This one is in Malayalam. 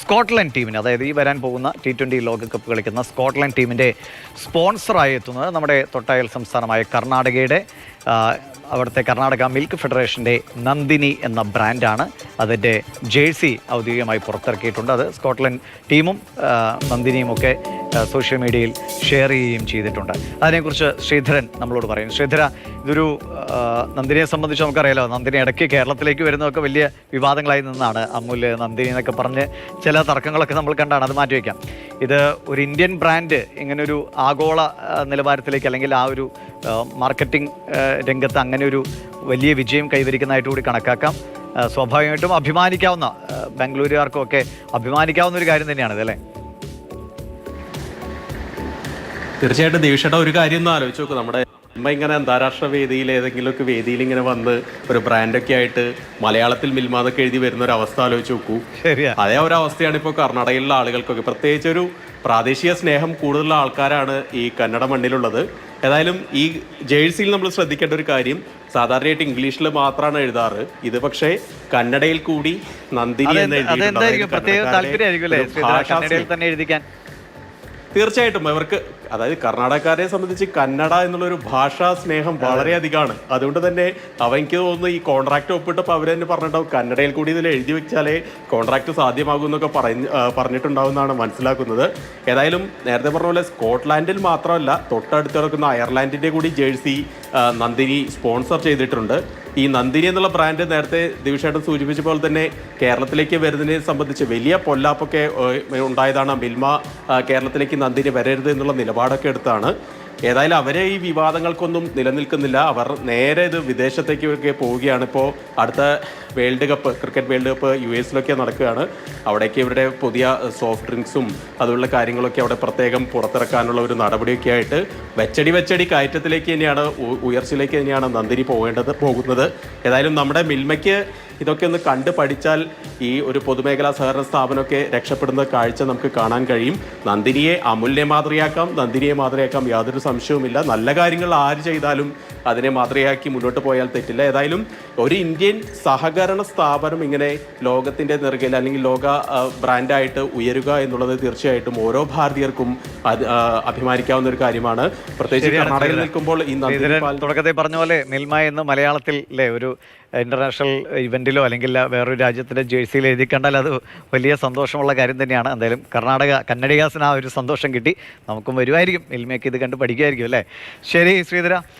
സ്കോട്ട്ലൻഡ് ടീമിന് അതായത് ഈ വരാൻ പോകുന്ന ടി ട്വന്റി ലോകകപ്പ് കളിക്കുന്ന സ്കോട്ട്ലൻഡ് ടീമിന്റെ സ്പോൺസറായി എത്തുന്നത് നമ്മുടെ തൊട്ടയൽ സംസ്ഥാനമായ കർണാടകയുടെ അവിടുത്തെ കർണാടക മിൽക്ക് ഫെഡറേഷന്റെ നന്ദിനി എന്ന ബ്രാൻഡാണ്. അതിന്റെ ജേഴ്സി ഔദ്യോഗികമായി പുറത്തിറക്കിയിട്ടുണ്ട്. അത് സ്കോട്ട്ലൻഡ് ടീമും നന്ദിനിയും ഒക്കെ സോഷ്യൽ മീഡിയയിൽ ഷെയർ ചെയ്യുകയും ചെയ്തിട്ടുണ്ട്. അതിനെക്കുറിച്ച് ശ്രീധരൻ നമ്മളോട് പറയും ശ്രീധര ഇതൊരു നന്ദിനിയെ സംബന്ധിച്ച് നമുക്കറിയാലോ നന്ദിനി ഇടയ്ക്ക് കേരളത്തിലേക്ക് വരുന്നതൊക്കെ വലിയ വിവാദങ്ങളായി നിന്നാണ്. അമൂൽ നന്ദിനി എന്നൊക്കെ പറഞ്ഞ് ചില തർക്കങ്ങളൊക്കെ നമ്മൾ കണ്ടാണ്. അത് മാറ്റിവെക്കാം ഇത് ഒരു ഇന്ത്യൻ ബ്രാൻഡ് ഇങ്ങനൊരു ആഗോള നിലവാരത്തിലേക്ക് അല്ലെങ്കിൽ ആ ഒരു മാർക്കറ്റിംഗ് രംഗത്ത് അങ്ങനെ ഒരു വലിയ വിജയം കൈവരിക്കുന്നതായിട്ട് കൂടി കണക്കാക്കാം. സ്വാഭാവികമായിട്ടും അഭിമാനിക്കാവുന്ന ബാംഗ്ലൂരുകാർക്കും ഒക്കെ അഭിമാനിക്കാവുന്ന ഒരു കാര്യം തന്നെയാണ് ഇതല്ലേ തീർച്ചയായിട്ടും ദേവിഷേട്ട ഒരു കാര്യം ഒന്ന് ആലോചിച്ച് നോക്കും. നമ്മുടെ അമ്മ ഇങ്ങനെ അന്താരാഷ്ട്ര വേദിയിൽ ഏതെങ്കിലുമൊക്കെ വേദിയിൽ ഇങ്ങനെ വന്ന് ഒരു ബ്രാൻഡൊക്കെ ആയിട്ട് മലയാളത്തിൽ മിൽമാതൊക്കെ എഴുതി വരുന്ന ഒരു അവസ്ഥ ആലോചിച്ച് നോക്കൂ. അതേ ഒരു അവസ്ഥയാണ് ഇപ്പോൾ കർണാടകയിലുള്ള ആളുകൾക്കൊക്കെ. പ്രത്യേകിച്ച് ഒരു പ്രാദേശിക സ്നേഹം കൂടുതലുള്ള ആൾക്കാരാണ് ഈ കന്നഡ മണ്ണിലുള്ളത്. ഏതായാലും ഈ ജേഴ്സിയിൽ നമ്മൾ ശ്രദ്ധിക്കേണ്ട ഒരു കാര്യം സാധാരണയായിട്ട് ഇംഗ്ലീഷിൽ മാത്രമാണ് എഴുതാറ്. ഇത് പക്ഷേ കന്നഡയിൽ കൂടി നന്ദിനി എന്ന് എഴുതിയിട്ടുണ്ട്. തീർച്ചയായിട്ടും. ഇവർക്ക് അതായത് കർണാടകക്കാരെ സംബന്ധിച്ച് കന്നഡ എന്നുള്ളൊരു ഭാഷാ സ്നേഹം വളരെയധികമാണ്. അതുകൊണ്ട് തന്നെ അവ എനിക്ക് തോന്നുന്നു ഈ കോൺട്രാക്ട് ഒപ്പിട്ടപ്പോൾ അവർ തന്നെ പറഞ്ഞിട്ടുണ്ടാവും കന്നഡയിൽ കൂടി ഇതിൽ എഴുതി വെച്ചാലേ കോൺട്രാക്ട് സാധ്യമാകും എന്നൊക്കെ പറഞ്ഞ് പറഞ്ഞിട്ടുണ്ടാവും എന്നാണ് മനസ്സിലാക്കുന്നത്. ഏതായാലും നേരത്തെ പറഞ്ഞ പോലെ സ്കോട്ട്ലാൻഡിൽ മാത്രമല്ല തൊട്ടടുത്ത് കിടക്കുന്ന അയർലാൻഡിന്റെ കൂടി ജേഴ്സി നന്ദിനി സ്പോൺസർ ചെയ്തിട്ടുണ്ട്. ഈ നന്ദിനി എന്നുള്ള ബ്രാൻഡ് നേരത്തെ ദിവിഷേട്ടൻ സൂചിപ്പിച്ച പോലെ തന്നെ കേരളത്തിലേക്ക് വരുന്നതിനെ സംബന്ധിച്ച് വലിയ പൊല്ലാപ്പൊക്കെ ഉണ്ടായതാണ് മിൽമ കേരളത്തിലേക്ക് നന്ദിനി വരരുത് എന്നുള്ള നിലപാടൊക്കെ എടുത്താണ്. ഏതായാലും അവരെ ഈ വിവാദങ്ങൾക്കൊന്നും നിലനിൽക്കുന്നില്ല. അവർ നേരെ ഇത് വിദേശത്തേക്കൊക്കെ പോവുകയാണ്. ഇപ്പോൾ അടുത്ത world cup cricket world cup U എസിലൊക്കെ നടക്കുകയാണ്. അവിടേക്ക് ഇവരുടെ പുതിയ സോഫ്റ്റ് ഡ്രിങ്ക്സും അതുള്ള കാര്യങ്ങളൊക്കെ അവിടെ പ്രത്യേകം പുറത്തിറക്കാനുള്ള ഒരു നടപടിയൊക്കെ ആയിട്ട് വെച്ചടി വെച്ചടി കയറ്റത്തിലേക്ക് തന്നെയാണ് ഉയർച്ചയിലേക്ക് തന്നെയാണ് നന്ദിനി പോകേണ്ടത് പോകുന്നത്. ഏതായാലും നമ്മുടെ മിൽമയ്ക്ക് ഇതൊക്കെ ഒന്ന് കണ്ട് പഠിച്ചാൽ ഈ ഒരു പൊതുമേഖലാ സഹകരണ സ്ഥാപനമൊക്കെ രക്ഷപ്പെടുന്ന കാഴ്ച നമുക്ക് കാണാൻ കഴിയും. നന്ദിനിയെ അമൂല്യ മാതൃയാക്കാം നന്ദിനിയെ മാതൃയാക്കാം യാതൊരു സംശയവുമില്ല. നല്ല കാര്യങ്ങൾ ആര് ചെയ്താലും അതിനെ മാതൃയാക്കി മുന്നോട്ട് പോയാൽ തെറ്റില്ല. ഏതായാലും ഒരു ഇന്ത്യൻ സഹകരണ സ്ഥാപനം ഇങ്ങനെ ലോകത്തിന്റെ നെറുകയിൽ അല്ലെങ്കിൽ ലോക ബ്രാൻഡായിട്ട് ഉയരുക എന്നുള്ളത് തീർച്ചയായിട്ടും ഓരോ ഭാരതീയർക്കും അഭിമാനിക്കാവുന്ന ഒരു കാര്യമാണ്. പ്രത്യേകിച്ച് കർണാടകയിൽ നിൽക്കുമ്പോൾ ഈ തുടക്കത്തിൽ പറഞ്ഞ പോലെ നിൽമ എന്ന് മലയാളത്തിൽ അല്ലേ ഒരു ഇന്റർനാഷണൽ ഇവന്റിലോ അല്ലെങ്കിൽ വേറൊരു രാജ്യത്തിന്റെ ജേഴ്സിയിൽ എഴുതി കണ്ടാൽ അത് വലിയ സന്തോഷമുള്ള കാര്യം തന്നെയാണ്. എന്തായാലും കർണാടക കന്നഡികാസിന് ആ ഒരു സന്തോഷം കിട്ടി. നമുക്കും വരുമായിരിക്കും. നിൽമയൊക്കെ ഇത് കണ്ട് പഠിക്കുമായിരിക്കും അല്ലേ? ശരി ശ്രീധര.